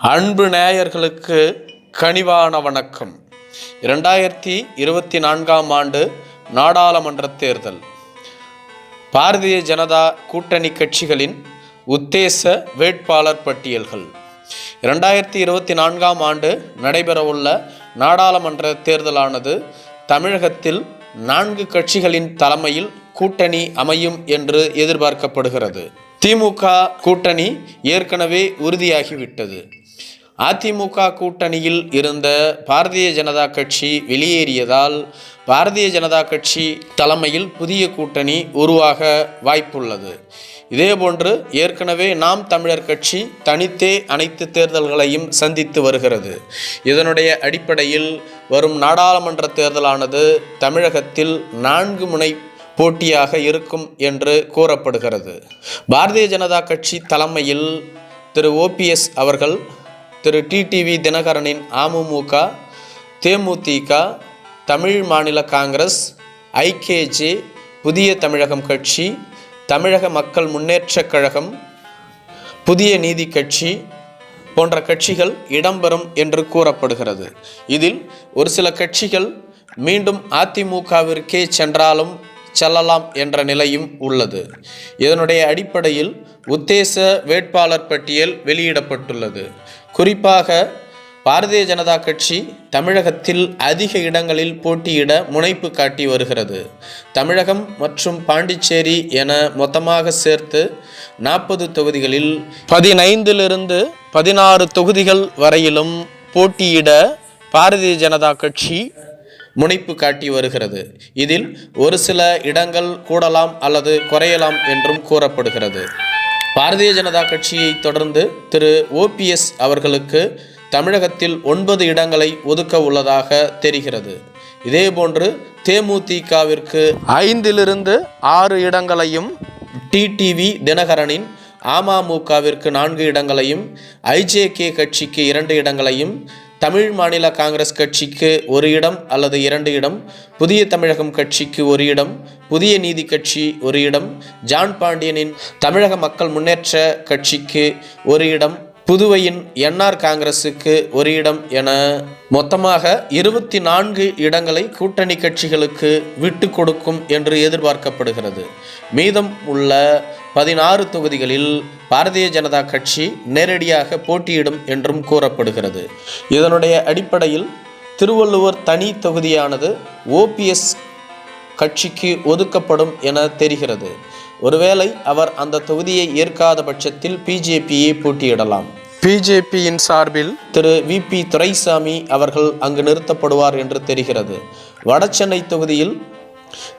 அன்பு நேயர்களுக்கு கனிவான வணக்கம். இரண்டாயிரத்தி இருபத்தி நான்காம் ஆண்டு நாடாளுமன்ற தேர்தல். பாரதிய ஜனதா கூட்டணி கட்சிகளின் உத்தேச வேட்பாளர் பட்டியல்கள். இரண்டாயிரத்தி இருபத்தி நான்காம் ஆண்டு நடைபெறவுள்ள நாடாளுமன்ற தேர்தலானது தமிழகத்தில் நான்கு கட்சிகளின் தலைமையில் கூட்டணி அமையும் என்று எதிர்பார்க்கப்படுகிறது. திமுக கூட்டணி ஏற்கனவே உறுதியாகிவிட்டது. அதிமுக கூட்டணியில் இருந்த பாரதிய ஜனதா கட்சி வெளியேறியதால் பாரதிய ஜனதா கட்சி தலைமையில் புதிய கூட்டணி உருவாக வாய்ப்புள்ளது. இதேபோன்று ஏற்கனவே நாம் தமிழர் கட்சி தனித்தே அனைத்து தேர்தல்களையும் சந்தித்து வருகிறது. இதனுடைய அடிப்படையில் வரும் நாடாளுமன்ற தேர்தலானது தமிழகத்தில் நான்கு முனை போட்டியாக இருக்கும் என்று கூறப்படுகிறது. பாரதிய ஜனதா கட்சி தலைமையில் திரு ஓபிஎஸ் அவர்கள் திரு டிடிவி தினகரனின் அமமுக தேமுதிக தமிழ் மாநில காங்கிரஸ் ஐகேஜே புதிய தமிழகம் கட்சி தமிழக மக்கள் முன்னேற்றக் கழகம் புதிய நீதி கட்சி போன்ற கட்சிகள் இடம்பெறும் என்று கூறப்படுகிறது. இதில் ஒரு சில கட்சிகள் மீண்டும் அதிமுகவிற்கே சென்றாலும் செல்லலாம் என்ற நிலையும் உள்ளது. இதனுடைய அடிப்படையில் உத்தேச வேட்பாளர் பட்டியல் வெளியிடப்பட்டுள்ளது. குறிப்பாக பாரதிய ஜனதா கட்சி தமிழகத்தில் அதிக இடங்களில் போட்டியிட முனைப்பு காட்டி வருகிறது. தமிழகம் மற்றும் பாண்டிச்சேரி என மொத்தமாக சேர்த்து நாற்பது தொகுதிகளில் பதினைந்திலிருந்து பதினாறு தொகுதிகள் வரையிலும் போட்டியிட பாரதிய ஜனதா கட்சி முனைப்பு காட்டி வருகிறது. இதில் ஒரு சில இடங்கள் கூடலாம் அல்லது குறையலாம் என்றும் கூறப்படுகிறது. பாரதிய ஜனதா கட்சியை தொடர்ந்து திரு ஓபிஎஸ் அவர்களுக்கு தமிழகத்தில் ஒன்பது இடங்களை ஒதுக்க உள்ளதாக தெரிகிறது. இதேபோன்று தேமுதிகவிற்கு ஐந்திலிருந்து ஆறு இடங்களையும் டிடிவி தினகரனின் அமமுகவிற்கு நான்கு இடங்களையும் ஐஜேகே கட்சிக்கு இரண்டு இடங்களையும் தமிழ் மாநில காங்கிரஸ் கட்சிக்கு ஒரு இடம் அல்லது இரண்டு இடம் புதிய தமிழகம் கட்சிக்கு ஒரு இடம் புதிய நீதி கட்சி ஒரு இடம் ஜான் பாண்டியனின் தமிழக மக்கள் முன்னேற்ற கட்சிக்கு ஒரு இடம் புதுவையின் என்ஆர் காங்கிரஸுக்கு ஒரு இடம் என மொத்தமாக இருபத்தி நான்கு இடங்களை கூட்டணி கட்சிகளுக்கு விட்டு கொடுக்கும் என்று எதிர்பார்க்கப்படுகிறது. மீதம் உள்ள பதினாறு தொகுதிகளில் பாரதிய ஜனதா கட்சி நேரடியாக போட்டியிடும் என்றும் கூறப்படுகிறது. இதனுடைய அடிப்படையில் திருவள்ளுவர் தனி தொகுதியானது ஓபிஎஸ் கட்சிக்கு ஒதுக்கப்படும் என தெரிகிறது. ஒருவேளை அவர் அந்த தொகுதியை ஏற்காத பட்சத்தில் பிஜேபியை போட்டியிடலாம். பிஜேபியின் சார்பில் திரு வி பி துரைசாமி அவர்கள் அங்கு நிறுத்தப்படுவார் என்று தெரிகிறது. வடசென்னை தொகுதியில்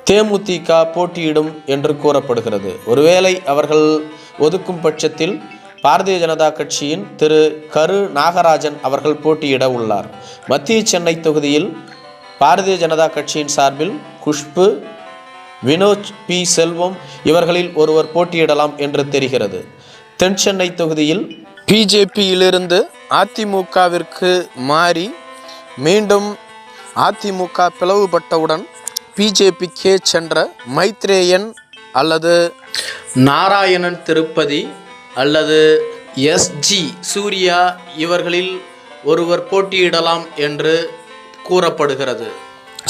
தேமுதிக போட்டியிடும் என்று கூறப்படுகிறது. ஒருவேளை அவர்கள் ஒதுக்கும் பட்சத்தில் பாரதிய ஜனதா கட்சியின் திரு கரு நாகராஜன் அவர்கள் போட்டியிட உள்ளார். மத்திய சென்னை தொகுதியில் பாரதிய ஜனதா கட்சியின் சார்பில் குஷ்பு வினோத் பி. செல்வம் இவர்களில் ஒருவர் போட்டியிடலாம் என்று தெரிகிறது. தென் சென்னை தொகுதியில் பிஜேபியிலிருந்து அதிமுகவிற்கு மாறி மீண்டும் அதிமுக பிளவுபட்டவுடன் பிஜேபிக்கே சென்ற மைத்ரேயன் அல்லது நாராயணன் திருப்பதி அல்லது எஸ்ஜி சூர்யா இவர்களில் ஒருவர் போட்டியிடலாம் என்று கூறப்படுகிறது.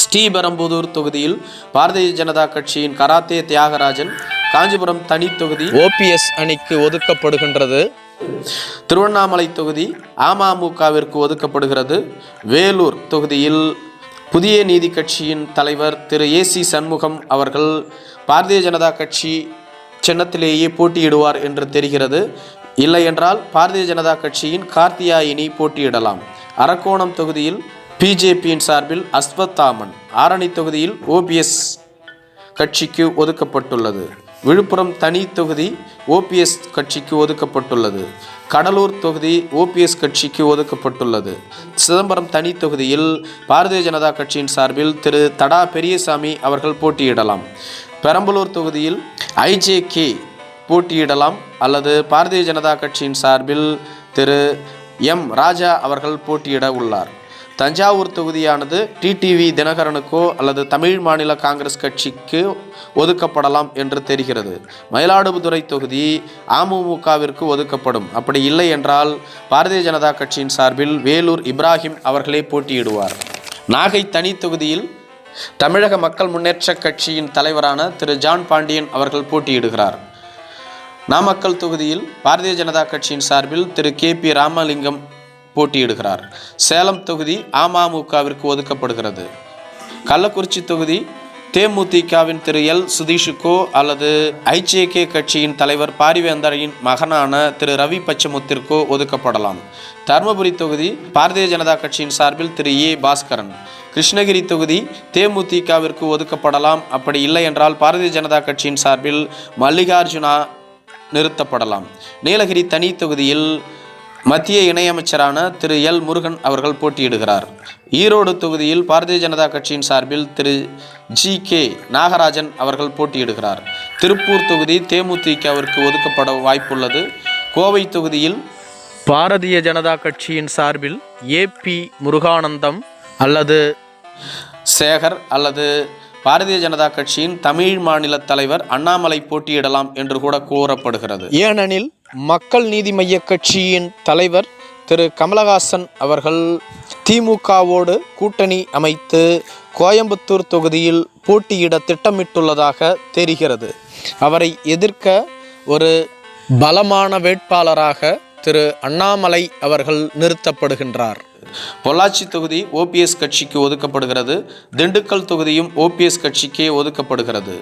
ஸ்ரீபெரும்புதூர் தொகுதியில் பாரதிய ஜனதா கட்சியின் கராத்தே தியாகராஜன் காஞ்சிபுரம் தனி தொகுதி ஓபிஎஸ் அணிக்கு ஒதுக்கப்படுகின்றது. திருவண்ணாமலை தொகுதி அமமுகவிற்கு ஒதுக்கப்படுகிறது. வேலூர் தொகுதியில் புதிய நீதி கட்சியின் தலைவர் திரு. ஏசி சண்முகம் அவர்கள் பாரதிய ஜனதா கட்சி சின்னத்திலேயே போட்டியிடுவார் என்று தெரிகிறது. இல்லையென்றால் பாரதிய ஜனதா கட்சியின் கார்த்தியாயினி போட்டியிடலாம். அரக்கோணம் தொகுதியில் பிஜேபியின் சார்பில் அஸ்வத்தாமன் ஆரணி தொகுதியில் ஓபிஎஸ் கட்சிக்கு ஒதுக்கப்பட்டுள்ளது. விழுப்புரம் தனி தொகுதி ஓபிஎஸ் கட்சிக்கு ஒதுக்கப்பட்டுள்ளது. கடலூர் தொகுதி ஓபிஎஸ் கட்சிக்கு ஒதுக்கப்பட்டுள்ளது. சிதம்பரம் தனி தொகுதியில் பாரதிய ஜனதா கட்சியின் சார்பில் திரு தடா பெரியசாமி அவர்கள் போட்டியிடலாம். பெரம்பலூர் தொகுதியில் ஐஜேகே போட்டியிடலாம் அல்லது பாரதிய ஜனதா கட்சியின் சார்பில் திரு எம் ராஜா அவர்கள் போட்டியிட உள்ளார். தஞ்சாவூர் தொகுதியானது டிடிவி தினகரனுக்கோ அல்லது தமிழ் மாநில காங்கிரஸ் கட்சிக்கு ஒதுக்கப்படலாம் என்று தெரிகிறது. மயிலாடுதுறை தொகுதி அமமுகவிற்கு ஒதுக்கப்படும். அப்படி இல்லை என்றால் பாரதிய ஜனதா கட்சியின் சார்பில் வேலூர் இப்ராஹிம் அவர்களே போட்டியிடுவார். நாகை தனி தொகுதியில் தமிழக மக்கள் முன்னேற்றக் கட்சியின் தலைவரான திரு. ஜான் பாண்டியன் அவர்கள் போட்டியிடுகிறார். நாமக்கல் தொகுதியில் பாரதிய ஜனதா கட்சியின் சார்பில் திரு. கே. பி. ராமலிங்கம் போட்டியிடுகிறார். சேலம் தொகுதி அமமுகவிற்கு ஒதுக்கப்படுகிறது. கள்ளக்குறிச்சி தொகுதி தேமுதிகவின் திரு. எல். சுதீஷுக்கோ அல்லது ஐஜேகே கட்சியின் தலைவர் பாரிவேந்தரின் மகனான திரு. ரவி பச்சமுத்திற்கோ ஒதுக்கப்படலாம். தருமபுரி தொகுதி பாரதிய ஜனதா கட்சியின் சார்பில் திரு. ஏ. பாஸ்கரன். கிருஷ்ணகிரி தொகுதி தேமுதிகவிற்கு ஒதுக்கப்படலாம். அப்படி இல்லை என்றால் பாரதிய ஜனதா கட்சியின் சார்பில் மல்லிகார்ஜுனா நிறுத்தப்படலாம். நீலகிரி தனி தொகுதியில் மத்திய இணையமைச்சரான திரு எல் முருகன் அவர்கள் போட்டியிடுகிறார். ஈரோடு தொகுதியில் பாரதிய ஜனதா கட்சியின் சார்பில் திரு ஜி கே நாகராஜன் அவர்கள் போட்டியிடுகிறார். திருப்பூர் தொகுதி தேமுதிகவிற்கு ஒதுக்கப்பட வாய்ப்புள்ளது. கோவை தொகுதியில் பாரதிய ஜனதா கட்சியின் சார்பில் ஏபி முருகானந்தம் அல்லது சேகர் அல்லது பாரதிய ஜனதா கட்சியின் தமிழ் மாநில தலைவர் அண்ணாமலை போட்டியிடலாம் என்று கூட கூறப்படுகிறது. ஏனெனில் மக்கள் நீதி மைய கட்சியின் தலைவர் திரு கமலஹாசன் அவர்கள் திமுகவோடு கூட்டணி அமைத்து கோயம்புத்தூர் தொகுதியில் போட்டியிட திட்டமிட்டுள்ளதாக தெரிகிறது. அவரை எதிர்க்க ஒரு பலமான வேட்பாளராக திரு அண்ணாமலை அவர்கள் நிறுத்தப்படுகின்றார். பொள்ளாச்சி தொகுதி ஓபிஎஸ் கட்சிக்கு ஒதுக்கப்படுகிறது. திண்டுக்கல் தொகுதியும் ஓபிஎஸ் கட்சிக்கே ஒதுக்கப்படுகிறது.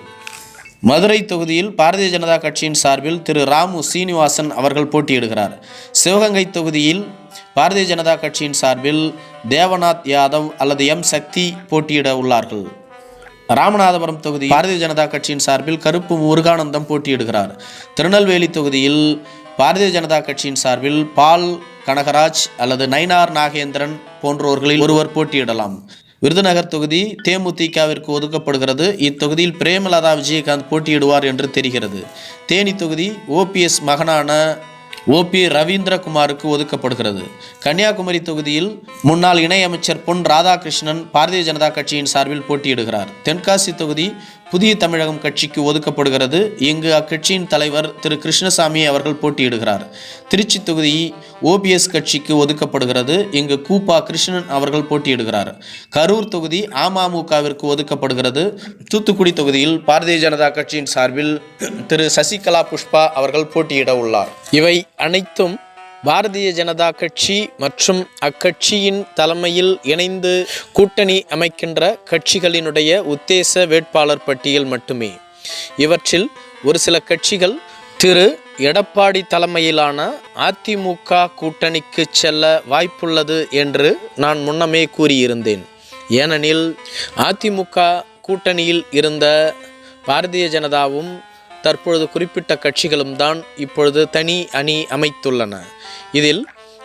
மதுரை தொகுதியில் பாரதிய ஜனதா கட்சியின் சார்பில் திரு ராமு சீனிவாசன் அவர்கள் போட்டியிடுகிறார். சிவகங்கை தொகுதியில் பாரதிய ஜனதா கட்சியின் சார்பில் தேவநாத் யாதவ் அல்லது எம் சக்தி போட்டியிட உள்ளார்கள். ராமநாதபுரம் தொகுதி பாரதிய ஜனதா கட்சியின் சார்பில் கருப்பு முருகானந்தம் போட்டியிடுகிறார். திருநெல்வேலி தொகுதியில் பாரதிய ஜனதா கட்சியின் சார்பில் பால் கனகராஜ் அல்லது நயினார் நாகேந்திரன் போன்றோர்களில் ஒருவர் போட்டியிடலாம். விருதுநகர் தொகுதி தேமுதிகவிற்கு ஒதுக்கப்படுகிறது. இத்தொகுதியில் பிரேமலதா விஜயகாந்த் போட்டியிடுவார் என்று தெரிகிறது. தேனி தொகுதி ஓபிஎஸ் மகனான ஓபி ரவீந்திரகுமாருக்கு ஒதுக்கப்படுகிறது. கன்னியாகுமரி தொகுதியில் முன்னாள் இணையமைச்சர் பொன் ராதாகிருஷ்ணன் பாரதிய ஜனதா கட்சியின் சார்பில் போட்டியிடுகிறார். தென்காசி தொகுதி புதிய தமிழகம் கட்சிக்கு ஒதுக்கப்படுகிறது. இங்கு அக்கட்சியின் தலைவர் திரு கிருஷ்ணசாமி அவர்கள் போட்டியிடுகிறார். திருச்சி தொகுதி ஓபிஎஸ் கட்சிக்கு ஒதுக்கப்படுகிறது. இங்கு கூப்பா கிருஷ்ணன் அவர்கள் போட்டியிடுகிறார். கரூர் தொகுதி அமமுகவிற்கு ஒதுக்கப்படுகிறது. தூத்துக்குடி தொகுதியில் பாரதிய ஜனதா கட்சியின் சார்பில் திரு சசிகலா புஷ்பா அவர்கள் போட்டியிட உள்ளார். இவை அனைத்தும் பாரதிய ஜனதா கட்சி மற்றும் அக்கட்சியின் தலைமையில் இணைந்து கூட்டணி அமைக்கின்ற கட்சிகளினுடைய உத்தேச வேட்பாளர் பட்டியல் மட்டுமே. இவற்றில் ஒரு சில கட்சிகள் திரு. எடப்பாடி தலைமையிலான அதிமுக கூட்டணிக்கு செல்ல வாய்ப்புள்ளது என்று நான் முன்னமே கூறியிருந்தேன். ஏனெனில் அதிமுக கூட்டணியில் இருந்த பாரதிய ஜனதாவும் தற்பொழுது குறிப்பிட்ட கட்சிகளும் தான் இப்பொழுது தனி அணி அமைத்துள்ளன. இதில்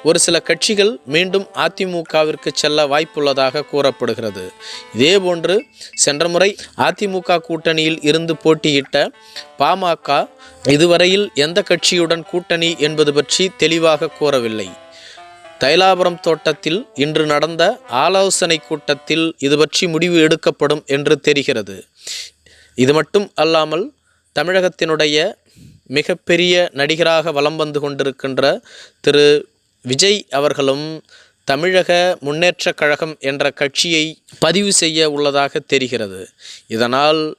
ஒரு சில கட்சிகள் மீண்டும் அதிமுகவிற்கு செல்ல வாய்ப்புள்ளதாக கூறப்படுகிறது. இதேபோன்று சென்ற முறை அதிமுக கூட்டணியில் இருந்து போட்டியிட்ட பாமக இதுவரையில் எந்த கட்சியுடன் கூட்டணி என்பது பற்றி தெளிவாக கூறவில்லை. தைலாபுரம் தோட்டத்தில் இன்று நடந்த ஆலோசனை கூட்டத்தில் இது பற்றி முடிவு எடுக்கப்படும் என்று தெரிகிறது. இது மட்டும் அல்லாமல் தமிழகத்தினுடைய மிகப்பெரிய நடிகராக வலம் வந்து கொண்டிருக்கின்ற திரு விஜய் அவர்களும் தமிழக முன்னேற்றக் கழகம் என்ற கட்சியை பதிவு செய்ய உள்ளதாக தெரிகிறது. இதனால்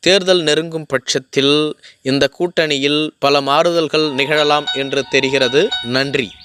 தேர்தல் நெருங்கும் பட்சத்தில் இந்த கூட்டணியில் பல மாறுதல்கள் நிகழலாம் என்று தெரிகிறது. நன்றி.